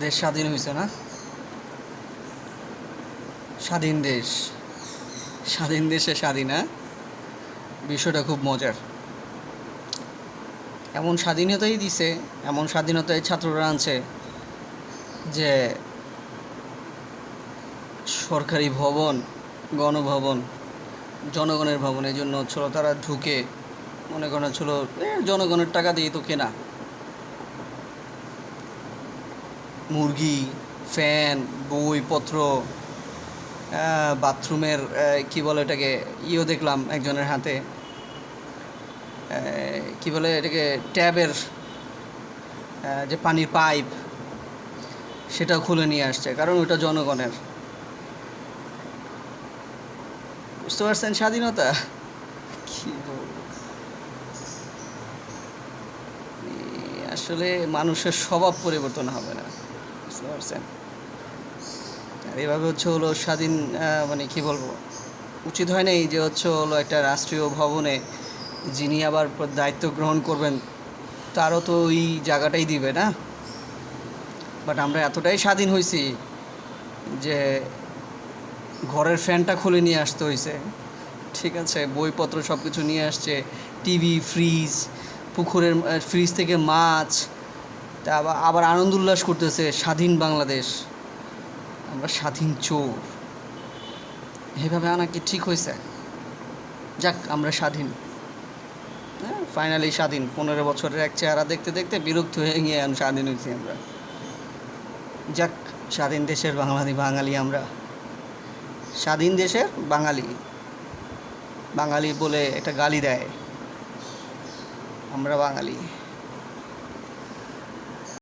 দেশ স্বাধীন হয়েছে না? স্বাধীন দেশ। স্বাধীন দেশে স্বাধীন হ্যাঁ? বিষয়টা খুব মজার। এমন স্বাধীনতাই দিছে, এমন স্বাধীনতায় ছাত্ররা আনছে যে সরকারি ভবন, গণভবন, জনগণের ভবন, এই জন্য ছিল তারা ঢুকে, মনে করেন ছিল জনগণের টাকা দিয়ে তো কেনা। মুরগি, ফ্যান বইপত্র বাথরুমের কি বলে এটাকে, ইও দেখলাম একজনের হাতে। কি বলে এটাকে, ট্যাবের যে পানির পাইপ সেটা খুলে নিয়ে আসছে, কারণ ওটা জনগণের। বুঝতে পারছেন স্বাধীনতা? কি বলব? আসলে মানুষের স্বভাব পরিবর্তন হবে না। বুঝতে পারছেন? আর এভাবে হচ্ছে হলো স্বাধীন মানে কি বলব? উচিত হয় না এই যে হচ্ছে হলো একটা রাষ্ট্রীয় ভবনে যিনি আবার দায়িত্ব গ্রহণ করবেন, তারও তো ওই জায়গাটাই দিবে না? বাট আমরা এতটাই স্বাধীন হয়েছি যে ঘরের ফ্যানটা খুলে নিয়ে আসতে হয়েছে ঠিক আছে, বইপত্র সব কিছু নিয়ে আসছে, টিভি, ফ্রিজ পুকুরের ফ্রিজ থেকে মাছ, তা আবার আনন্দ উল্লাস করতেছে স্বাধীন বাংলাদেশ। আমরা স্বাধীন চোর। এভাবে আনা কি ঠিক হয়েছে। যাক, আমরা স্বাধীন। হ্যাঁ ফাইনালি স্বাধীন। পনেরো বছরের এক চেহারা দেখতে দেখতে বিরক্ত হয়ে গিয়ে স্বাধীন হয়েছি আমরা। যাক, স্বাধীন দেশের বাঙালি বাঙালি আমরা। স্বাধীন দেশের বাঙালি। বাঙালি বলে একটা গালি দেয়। আমরা বাঙালি।